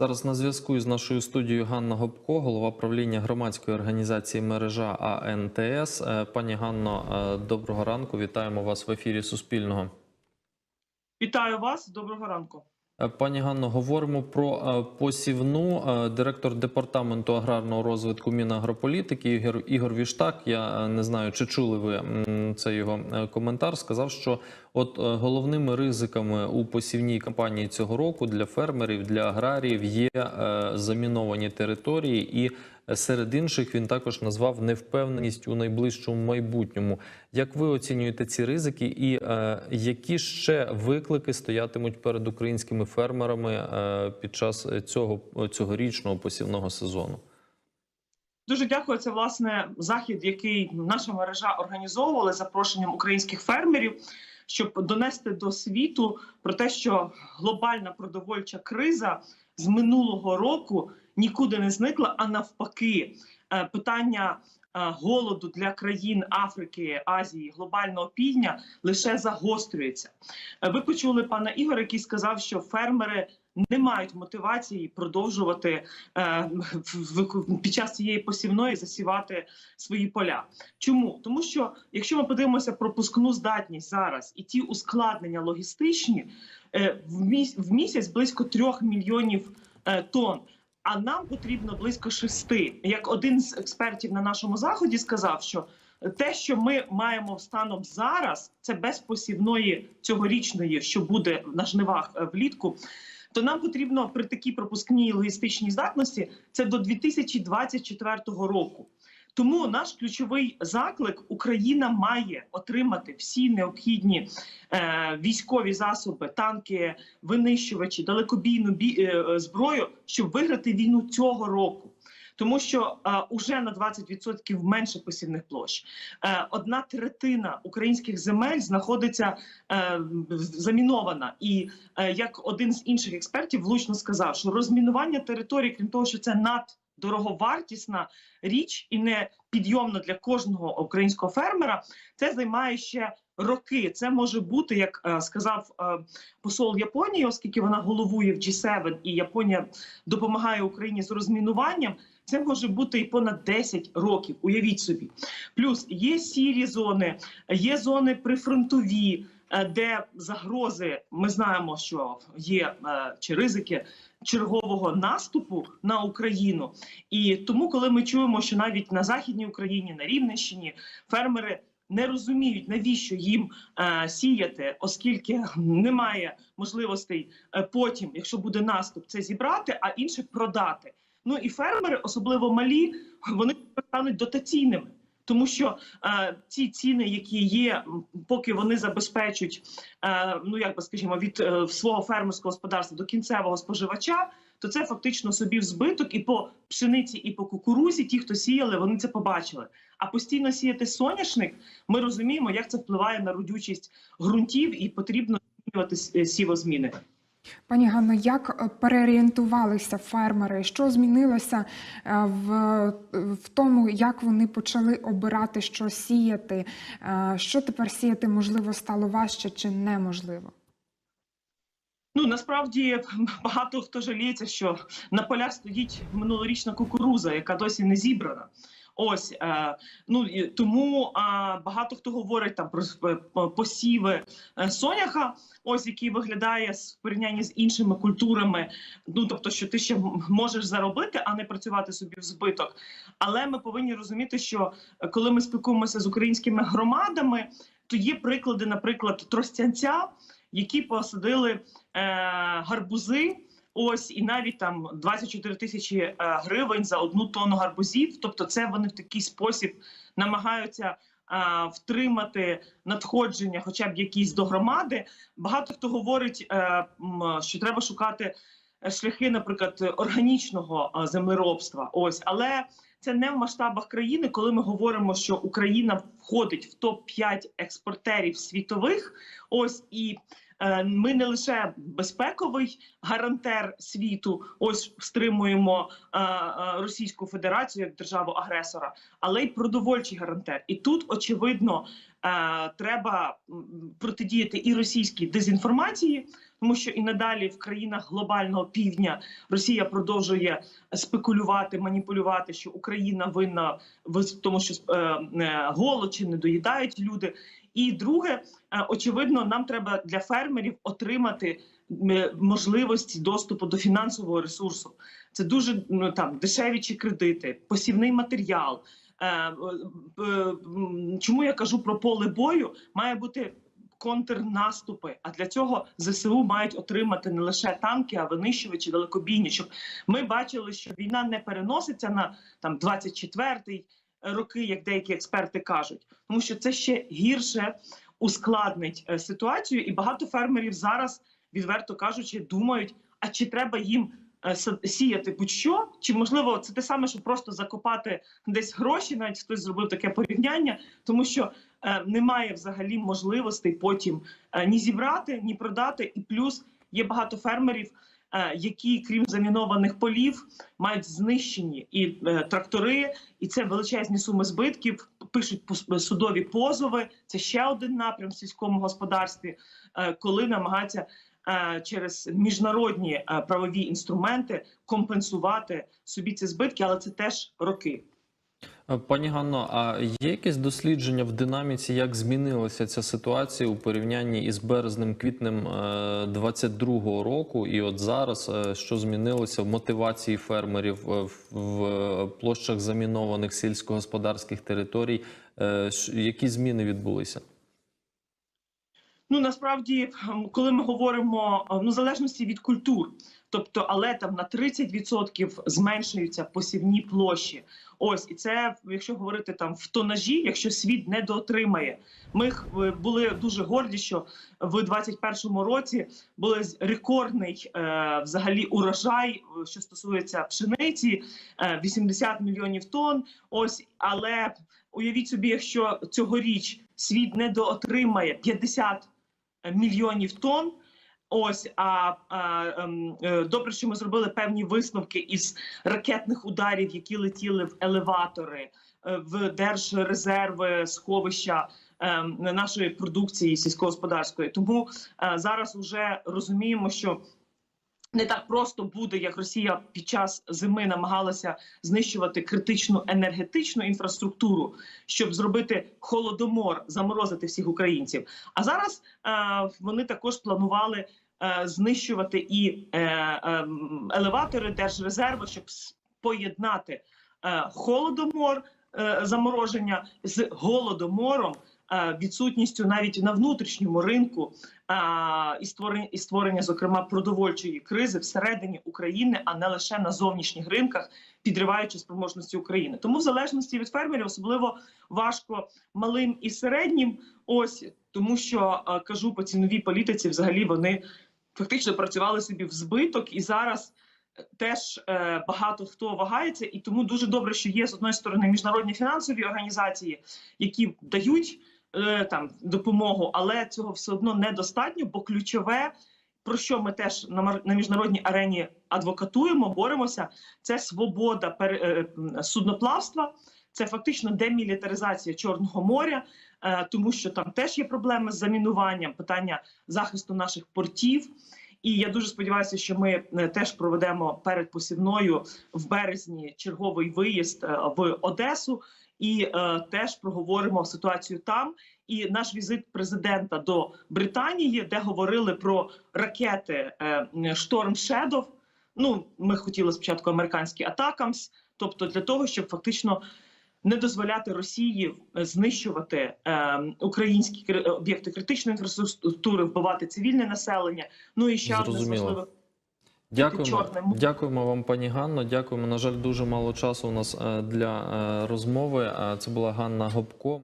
Зараз на зв'язку із нашою студією Ганна Гопко, голова правління громадської організації мережа АНТС. Е, Пані Ганно, е, доброго ранку. Вітаємо вас в ефірі Суспільного. Вітаю вас. Доброго ранку. Е, Пані Ганно, говоримо про е, посівну. Е, Директор департаменту аграрного розвитку Мінагрополітики Ігор Ігор Віштак. Я не знаю, чи чули ви цей його коментар. Сказав, що от головними ризиками у посівній кампанії цього року для фермерів, для аграріїв є заміновані території, і серед інших він також назвав невпевненість у найближчому майбутньому. Як ви оцінюєте ці ризики, і е, які ще виклики стоятимуть перед українськими фермерами е, під час цього цьогорічного посівного сезону? Дуже дякую. Це власне захід, який наша мережа організовувала запрошенням українських фермерів, щоб донести до світу про те, що глобальна продовольча криза з минулого року нікуди не зникла, а навпаки, е, питання. е, Голоду для країн Африки, Азії, глобального півдня лише загострюється. Е, Ви почули пана Ігоря, який сказав, що фермери не мають мотивації продовжувати е, під час цієї посівної засівати свої поля. Чому? Тому що якщо ми подивимося пропускну здатність зараз і ті ускладнення логістичні, в місяць близько трьох мільйонів е, тонн. А нам потрібно близько шести. Як один з експертів на нашому заході сказав, що те, що ми маємо станом зараз, це без посівної цьогорічної, що буде на жнивах е, влітку. То нам потрібно при такій пропускній логістичній здатності це до 2024 року. Тому наш ключовий заклик Україна має отримати всі необхідні е, військові засоби, танки, винищувачі, далекобійну бі, е, зброю, щоб виграти війну цього року. Тому що е, уже на 20% менше посівних площ. Е, одна третина українських земель знаходиться е, замінована. І е, як один з інших експертів влучно сказав, що розмінування території, крім того, що це наддороговартісна річ і не підйомна для кожного українського фермера, це займає ще роки. Це може бути, як е, сказав е, посол Японії, оскільки вона головує в G7 і Японія допомагає Україні з розмінуванням. Це може бути і понад 10 років. Уявіть собі. Плюс є сірі зони, є зони прифронтові, де загрози ми знаємо, що є е, чи ризики чергового наступу на Україну. І тому, коли ми чуємо, що навіть на західній Україні, на Рівненщині фермери. Не розуміють навіщо їм е, сіяти, оскільки немає можливостей е, потім, якщо буде наступ, це зібрати, а інше продати. Ну і фермери, особливо малі, вони стануть дотаційними, тому що е, ці ціни, які є, поки вони забезпечать, е, ну як би скажімо, від е, свого фермерського господарства до кінцевого споживача, то це фактично собі в збиток і по пшениці, і по кукурузі. Ті, хто сіяли, вони це побачили. А постійно сіяти соняшник, ми розуміємо, як це впливає на родючість ґрунтів, і потрібно змінювати е, сівозміни. Пані Ганно, як е, переорієнтувалися фермери? Що змінилося е, в, в тому, як вони почали обирати, що сіяти? Е, Що тепер сіяти можливо стало важче чи неможливо? Ну насправді багато хто жаліється, що на полях стоїть минулорічна кукуруза, яка досі не зібрана. Ось е, ну тому е, багато хто говорить там про посіви е, соняха, ось який виглядає в порівнянні з іншими культурами. Ну тобто, що ти ще можеш заробити, а не працювати собі в збиток. Але ми повинні розуміти, що е, коли ми спілкуємося з українськими громадами, то є приклади, наприклад, тростянця, які посадили е, гарбузи. Ось і навіть там 24 тисячі е, гривень за одну тонну гарбузів. Тобто, це вони в такий спосіб намагаються е, втримати надходження, хоча б якісь до громади. Багато хто говорить, е, що треба шукати шляхи, наприклад, органічного землеробства. Ось, але це не в масштабах країни, коли ми говоримо, що Україна входить в топ 5 експортерів світових. Ось і ми не лише безпековий гарантер світу, ось стримуємо е, е, Російську Федерацію як державу агресора, але й продовольчий гарантер. І тут очевидно е, треба протидіяти і російській дезінформації, тому що і надалі в країнах глобального півдня Росія продовжує спекулювати, маніпулювати, що Україна винна в тому, що е, е, голод чи не доїдають люди. І друге, е, очевидно, нам треба для фермерів отримати е, можливості доступу до фінансового ресурсу. Це дуже ну, там дешеві чи кредити, посівний матеріал. Е, Чому я кажу про поле бою? Має бути контрнаступи. А для цього ЗСУ мають отримати не лише танки, а винищувачі далекобійні, щоб ми бачили, що війна не переноситься на там 24-й роки, як деякі експерти кажуть, тому що це ще гірше ускладнить е, ситуацію, і багато фермерів зараз, відверто кажучи, думають: а чи треба їм е, сіяти будь-що, чи можливо це те саме, що просто закопати десь гроші, навіть хтось зробив таке порівняння, тому що е, немає взагалі можливостей потім е, ні зібрати, ні продати, і плюс є багато фермерів. Е, Які крім замінованих полів мають знищені і е, трактори, і це величезні суми збитків. Пишуть пос- судові позови. Це ще один напрям в сільському господарстві, е, коли намагаються е, через міжнародні е, правові інструменти компенсувати собі ці збитки, але це теж роки. Е, Пані Ганно, а є якесь дослідження в динаміці, як змінилася ця ситуація у порівнянні із березнем-квітнем 22-го року, і от зараз е, що змінилося в мотивації фермерів е, в- площах замінованих сільськогосподарських територій? Е, Які зміни відбулися? Ну насправді, коли ми говоримо е, ну, в залежності від культур, тобто, але там на 30% зменшуються посівні площі. Ось і це, якщо говорити там в тонажі, якщо світ не доотримає. Ми е, були дуже горді, що в 21-му році були рекордний е, взагалі урожай, е, що стосується пшениці, е, 80 мільйонів тонн. Ось, але уявіть собі, якщо цьогоріч світ не доотримає 50 мільйонів тонн. Ось а, а ем, е, добре, що ми зробили певні висновки із ракетних ударів, які летіли в елеватори, е, в держрезерви, сховища ем, нашої продукції сільськогосподарської. Тому е, зараз вже розуміємо, що не так просто буде, як Росія під час зими намагалася знищувати критичну енергетичну інфраструктуру, щоб зробити холодомор, заморозити всіх українців. А зараз е, вони також планували знищувати і е, е, елеватори держрезерви, щоб поєднати е, холодомор е, замороження з голодомором. е, Відсутністю навіть на внутрішньому ринку і створення, і створення, зокрема, продовольчої кризи всередині України, а не лише на зовнішніх ринках, підриваючи спроможності України. Тому, в залежності від фермерів, особливо важко малим і середнім. Ось тому, що кажу по ціновій політиці, взагалі вони фактично працювали собі в збиток і зараз. е, Теж е, багато хто вагається, і тому дуже добре, що є з одної сторони міжнародні фінансові організації, які дають е, там допомогу, але цього все одно недостатньо, бо ключове, про що ми теж на, міжнародній арені адвокатуємо, боремося, це свобода е, судноплавства, це фактично демілітаризація Чорного моря, е, тому що там теж є проблеми з замінуванням, питання захисту наших портів. І я дуже сподіваюся, що ми е, теж проведемо перед посівною в березні черговий виїзд е, в Одесу і е, теж проговоримо ситуацію там. І наш візит президента до Британії, де говорили про ракети Storm Shadow. Ну, ми хотіли спочатку американські атакамс, тобто для того, щоб фактично не дозволяти Росії е, знищувати е, українські об'єкти критичної інфраструктури, вбивати цивільне населення. Ну і ще одне з важливих Дякуємо, дякуємо вам, пані Ганно. Дякуємо. На жаль, дуже мало часу у нас е, для е, розмови. Це була Ганна Гопко.